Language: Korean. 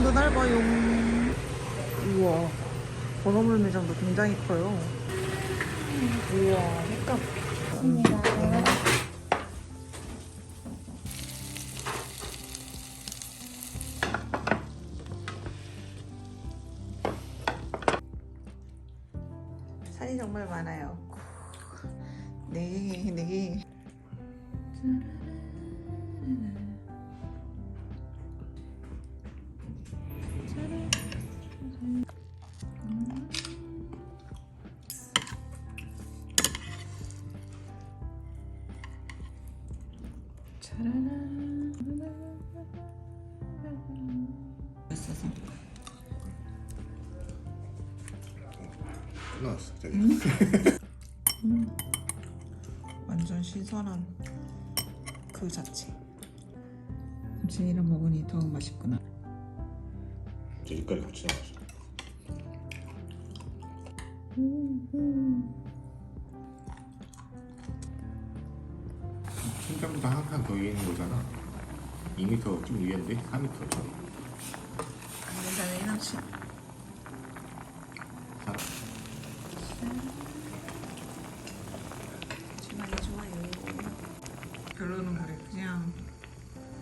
매장도 넓어요. 우와. 건어물 매장도 굉장히 커요. 우와, 색감. 살이 정말 많아요. 네, 네. 있어서 끝났어 저기 완전 신선한 그 자체. 김치랑 먹으니 더 맛있구나. 저 입가리 같이 나왔어 시장보다 항상 더 위에 있는 거잖아. 2m 좀 위인데? 4m 좀. 안된다는 희상씨 좋아요 그래 그냥